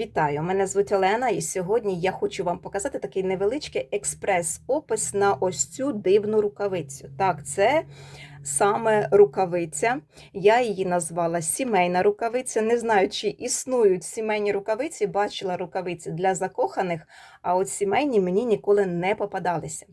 Вітаю! Мене звуть Олена, і сьогодні я хочу вам показати такий невеличкий експрес-опис на ось цю дивну рукавицю. Так, це саме рукавиця. Я її назвала сімейна рукавиця. Не знаю, чи існують сімейні рукавиці, бачила рукавиці для закоханих, а от сімейні мені ніколи не попадалися.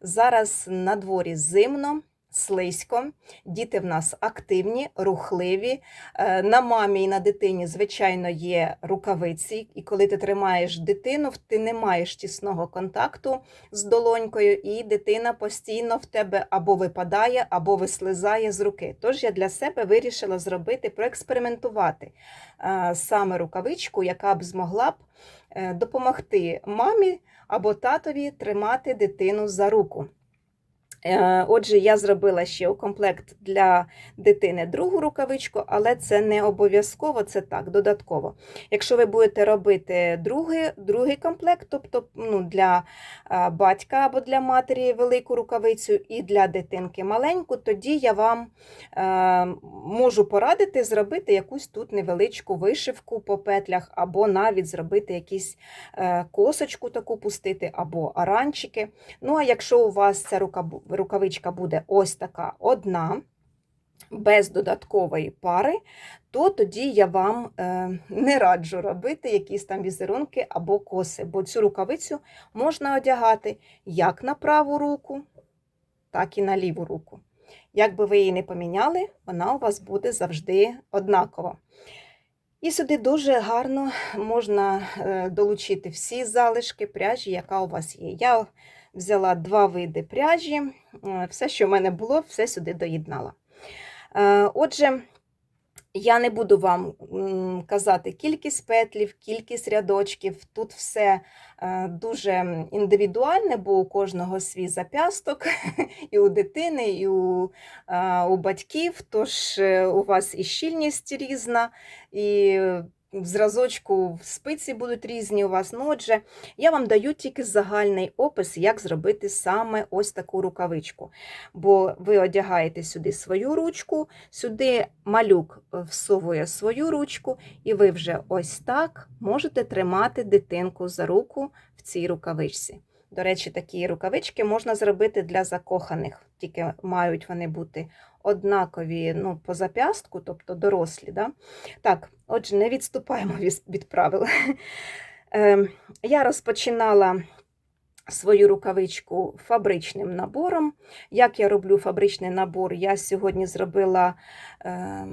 Зараз на дворі зимно. Слизько, діти в нас активні, рухливі. Е, На мамі і на дитині, звичайно, є рукавиці, і коли ти тримаєш дитину, ти не маєш тісного контакту з долонькою, і дитина постійно в тебе або випадає, або вислизає з руки. Тож я для себе вирішила зробити, проекспериментувати е, саме рукавичку, яка б змогла б е, допомогти мамі або татові тримати дитину за руку. Е, Отже, я зробила ще у комплект для дитини другу рукавичку, але це не обов'язково, це так, додатково. Якщо ви будете робити другий, другий комплект, тобто ну, для е, батька або для матері велику рукавицю і для дитинки маленьку, тоді я вам е, можу порадити зробити якусь тут невеличку вишивку по петлях, або навіть зробити якісь е, косочку таку пустити, або аранчики. Ну, а якщо у вас ця рука, рукавичка буде ось така одна, без додаткової пари, то тоді я вам е, не раджу робити якісь там візерунки або коси, бо цю рукавицю можна одягати як на праву руку, так і на ліву руку. Як би ви її не поміняли, вона у вас буде завжди однакова. І сюди дуже гарно можна е, долучити всі залишки пряжі, яка у вас є. Я взяла два види пряжі, е, все, що в мене було, все сюди доєднала. Е, Отже, я не буду вам казати кількість петлів, кількість рядочків. Тут все е, дуже індивідуальне, бо у кожного свій запясток, і у дитини, і у, у батьків. Тож у вас і щільність різна, і в зразочку в спиці будуть різні у вас. Ну, отже, я вам даю тільки загальний опис, як зробити саме ось таку рукавичку. Бо ви одягаєте сюди свою ручку, сюди малюк всовує свою ручку, і ви вже ось так можете тримати дитинку за руку в цій рукавичці. До речі, такі рукавички можна зробити для закоханих, тільки мають вони бути однакові ну, по зап'ястку, тобто дорослі. Да? Так, отже, не відступаємо від, правил. Е, я розпочинала свою рукавичку фабричним набором. Як я роблю фабричний набор, я сьогодні зробила. Е,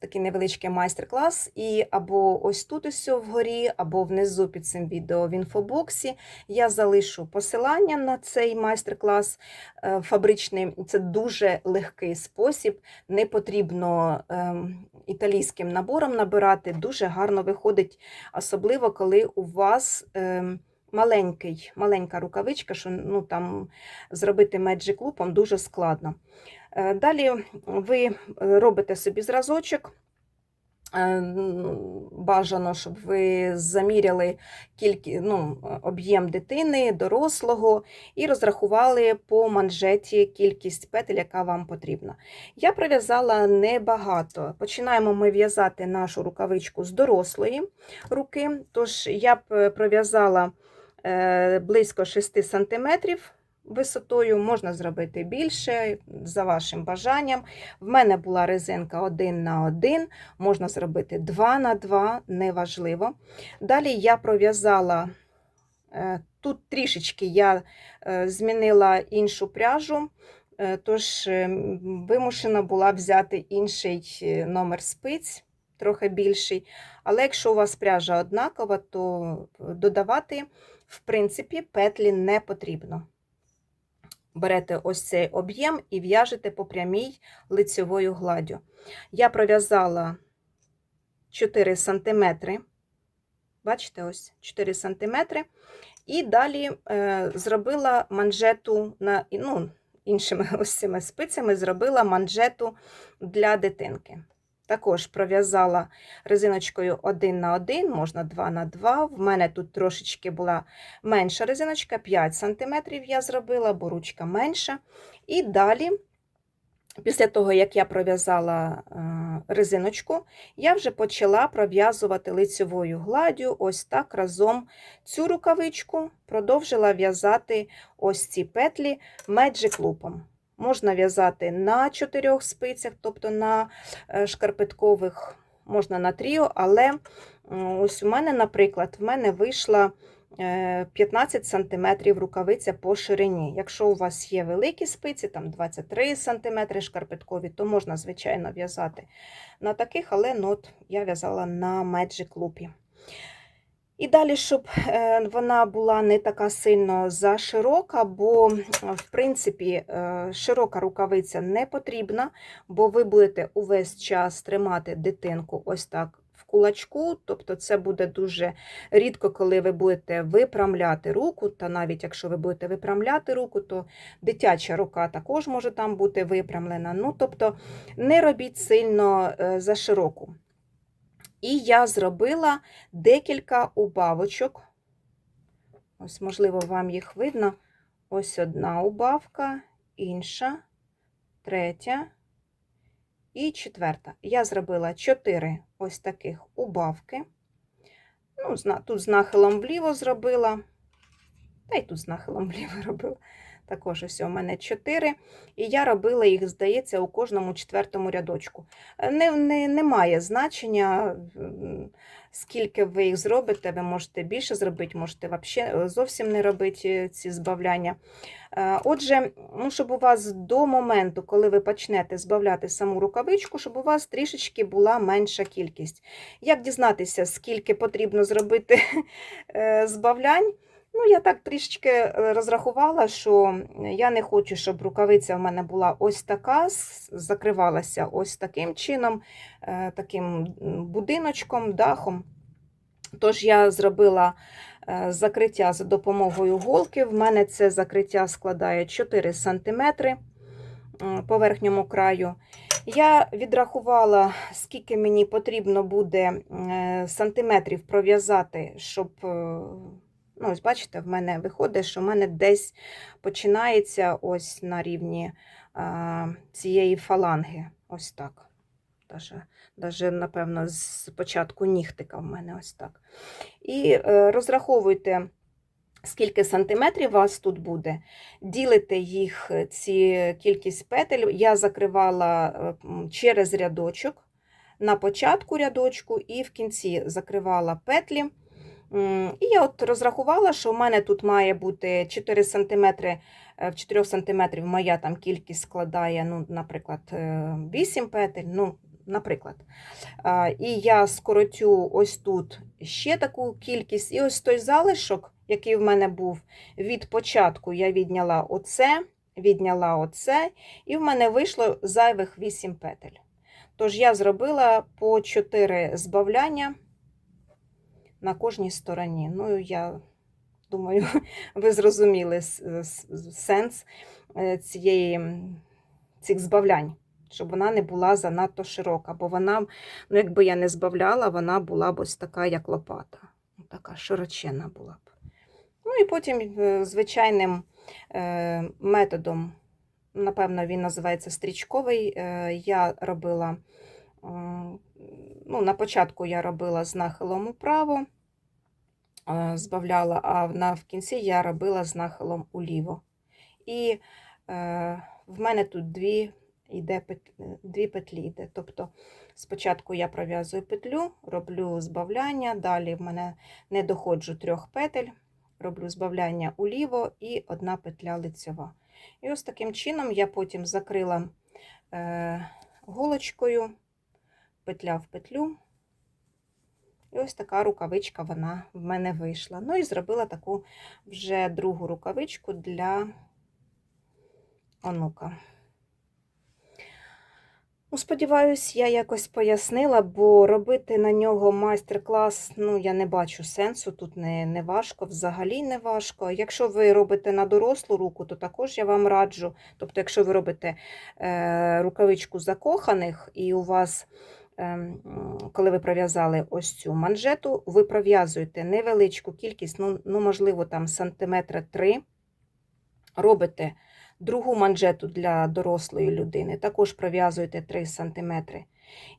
Такий невеличкий майстер-клас, і або ось тут ось вгорі, або внизу під цим відео в інфобоксі. Я залишу посилання на цей майстер-клас е, фабричний. Це дуже легкий спосіб, не потрібно ем, італійським набором набирати. Дуже гарно виходить, особливо коли у вас. Маленький, маленька рукавичка, що ну, там зробити Magic лупом дуже складно. Е, Далі ви робите собі зразочок. Е, Бажано, щоб ви заміряли кількі, ну, об'єм дитини, дорослого, і розрахували по манжеті кількість петель, яка вам потрібна. Я пров'язала небагато. Починаємо ми в'язати нашу рукавичку з дорослої руки, тож я б пров'язала е, близько 6 см висотою, можна зробити більше за вашим бажанням. В мене була резинка 1 на 1, можна зробити 2 на 2, неважливо. Далі я пров'язала е, тут трішечки я е, змінила іншу пряжу. е, Тож е, вимушена була взяти інший е, номер спиць, трохи більший. Але якщо у вас пряжа однакова, то додавати, в принципі, петлі не потрібно берете ось цей об'єм і в'яжете по прямій лицьовою гладдю. Я пров'язала 4 см, бачите, ось 4 см, і далі е, зробила манжету на, ну, іншими ось цими спицями зробила манжету для дитинки. Також пров'язала резиночкою 1 на 1, можна 2 на 2. В мене тут трошечки була менша резиночка, 5 см я зробила, бо ручка менша. І далі Після того, як я пров'язала е, резиночку, я вже почала пров'язувати лицьовою гладдю ось так разом цю рукавичку, продовжила в'язати ось ці петлі Magic лупом. Можна в'язати на чотирьох спицях, тобто на е, шкарпеткових, можна на тріо, але ось у мене, наприклад, в мене вийшла е, 15 см рукавиця по ширині. Якщо у вас є великі спиці, там 23 см шкарпеткові, то можна, звичайно, в'язати на таких, але ну, от я в'язала на Magic лупі. І далі, щоб е, вона була не така сильно заширока, бо, в принципі, е, широка рукавиця не потрібна, бо ви будете увесь час тримати дитинку ось так в кулачку, тобто це буде дуже рідко, коли ви будете випрямляти руку, та навіть якщо ви будете випрямляти руку, то дитяча рука також може там бути випрямлена. Ну, тобто не робіть сильно е, зашироку. І я зробила декілька убавочок. Ось, можливо, вам їх видно. Ось одна убавка, інша, третя і четверта. Я зробила чотири ось таких убавки. Ну, тут з нахилом вліво зробила. Та й тут з нахилом вліво робила. Також ось у мене 4. І я робила їх, здається, у кожному четвертому рядочку. Е, Не, не, немає значення, скільки ви їх зробите. Ви можете більше зробити, можете вообще зовсім не робити ці збавляння. Е, Отже, ну, щоб у вас до моменту, коли ви почнете збавляти саму рукавичку, щоб у вас трішечки була менша кількість. Як дізнатися, скільки потрібно зробити е, збавлянь? Ну, я так трішечки е, розрахувала, що я не хочу, щоб рукавиця в мене була ось така, закривалася ось таким чином, е, таким будиночком, дахом. Тож я зробила е, закриття за допомогою голки. В мене це закриття складає 4 см по верхньому краю. Я відрахувала, скільки мені потрібно буде сантиметрів пров'язати, щоб. Е, Ну, ось бачите, в мене виходить, що в мене десь починається ось на рівні а, цієї фаланги. Ось так. Даже, даже, напевно, з початку нігтика в мене ось так. І е, розраховуйте, скільки сантиметрів у вас тут буде. Ділите їх, е, ці кількість петель. Я закривала е, через рядочок на початку рядочку і в кінці закривала петлі. І я от розрахувала, що в мене тут має бути 4 см, в 4 см моя там кількість складає, ну, наприклад, е, 8 петель, ну, наприклад. І я скоротю ось тут ще таку кількість, і ось той залишок, який в мене був від початку, я відняла оце, відняла оце, і в мене вийшло зайвих 8 петель. Тож я зробила по 4 збавляння на кожній стороні. Ну, я думаю, ви зрозуміли сенс е, цієї, цих збавлянь, щоб вона не була занадто широка, бо вона, ну, якби я не збавляла, вона була б ось така, як лопата. Така широченна була б. Ну і потім е, звичайним е, методом, напевно, він називається стрічковий, я робила. Ну, на початку я робила з нахилом управо, е, збавляла, а на, в кінці я робила з нахилом уліво. І е, в мене тут дві, йде дві петлі йде. Тобто спочатку я пров'язую петлю, роблю збавляння, далі в мене не доходжу трьох петель, роблю збавляння уліво і одна петля лицьова. І ось таким чином я потім закрила е, голочкою петля в петлю. І ось така рукавичка вона в мене вийшла. Ну і зробила таку вже другу рукавичку для онука. Ну, сподіваюсь, я якось пояснила, бо робити на нього майстер-клас, ну, я не бачу сенсу, тут не, не важко, взагалі не важко. Якщо ви робите на дорослу руку, то також я вам раджу. Тобто, якщо ви робите е, рукавичку закоханих, і у вас, коли ви пров'язали ось цю манжету, ви пров'язуєте невеличку кількість, ну, ну можливо, там сантиметра 3, робите Другу манжету для дорослої людини також пров'язуєте 3 см.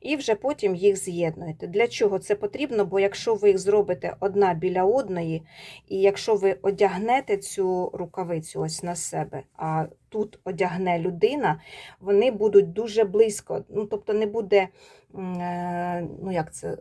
І вже потім їх з'єднуєте. Для чого це потрібно? Бо якщо ви їх зробите одна біля одної, і якщо ви одягнете цю рукавицю ось на себе, а тут одягне людина, вони будуть дуже близько. Ну, тобто не буде е, ну, як це,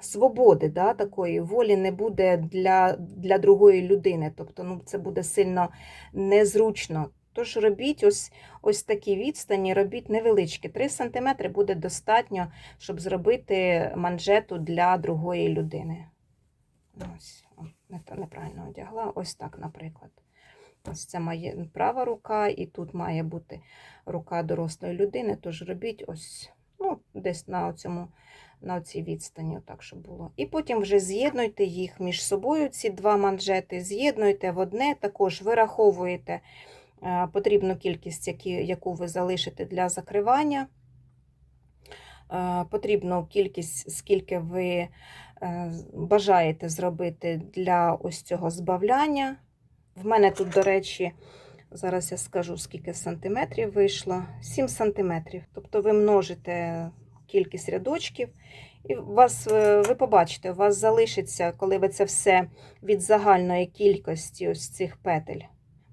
свободи, да, такої волі не буде для, для другої людини. Тобто ну, це буде сильно незручно. Тож робіть ось, ось такі відстані, робіть невеличкі. 3 см буде достатньо, щоб зробити манжету для другої людини. Ось, не неправильно одягла. Ось так, наприклад. Ось це моя права рука, і тут має бути рука дорослої людини. Тож робіть ось ну, десь на цьому на цій відстані, отак, щоб було. І потім вже з'єднуйте їх між собою, ці два манжети, з'єднуйте в одне, також вираховуєте потрібну кількість, яку ви залишите для закривання. Е, Потрібну кількість, скільки ви е, бажаєте зробити для ось цього збавляння. В мене тут, до речі, зараз я скажу, скільки сантиметрів вийшло. 7 сантиметрів. Тобто ви множите кількість рядочків, і вас, е, ви побачите, у вас залишиться, коли ви це все від загальної кількості ось цих петель.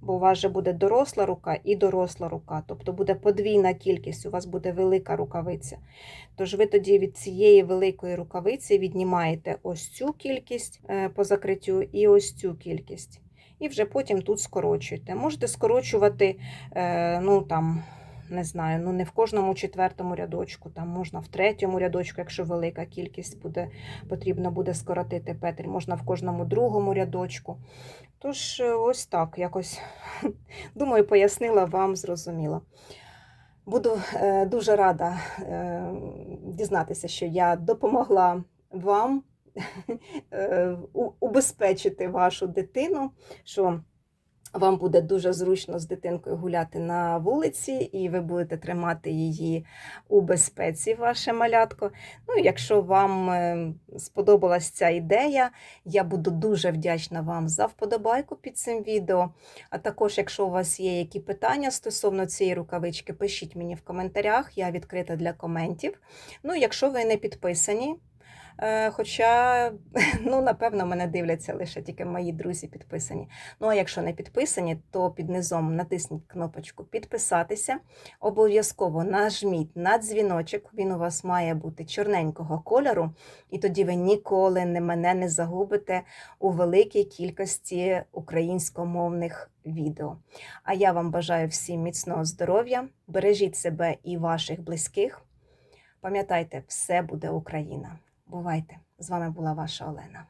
Бо у вас же буде доросла рука і доросла рука, тобто буде подвійна кількість, у вас буде велика рукавиця. Тож ви тоді від цієї великої рукавиці віднімаєте ось цю кількість е, по закриттю і ось цю кількість. І вже потім тут скорочуєте. Можете скорочувати, е, ну там, не знаю, ну не в кожному четвертому рядочку, там можна в третьому рядочку, якщо велика кількість буде, потрібно буде скоротити петель, можна в кожному другому рядочку. Тож, е, ось так, якось, думаю, пояснила вам, зрозуміло. Буду е, дуже рада е, дізнатися, що я допомогла вам убезпечити вашу дитину, що вам буде дуже зручно з дитинкою гуляти на вулиці, і ви будете тримати її у безпеці, ваше малятко. Ну, якщо вам е, сподобалась ця ідея, я буду дуже вдячна вам за вподобайку під цим відео. А також, якщо у вас є які питання стосовно цієї рукавички, пишіть мені в коментарях, я відкрита для коментів. Ну, якщо ви не підписані, хоча, ну, напевно, мене дивляться лише тільки мої друзі підписані. Ну, а якщо не підписані, то під низом натисніть кнопочку підписатися. Обов'язково нажміть на дзвіночок, він у вас має бути чорненького кольору, і тоді ви ніколи не мене не загубите у великій кількості українськомовних відео. А я вам бажаю всім міцного здоров'я, бережіть себе і ваших близьких. Пам'ятайте, все буде Україна. Бувайте! З вами була ваша Олена.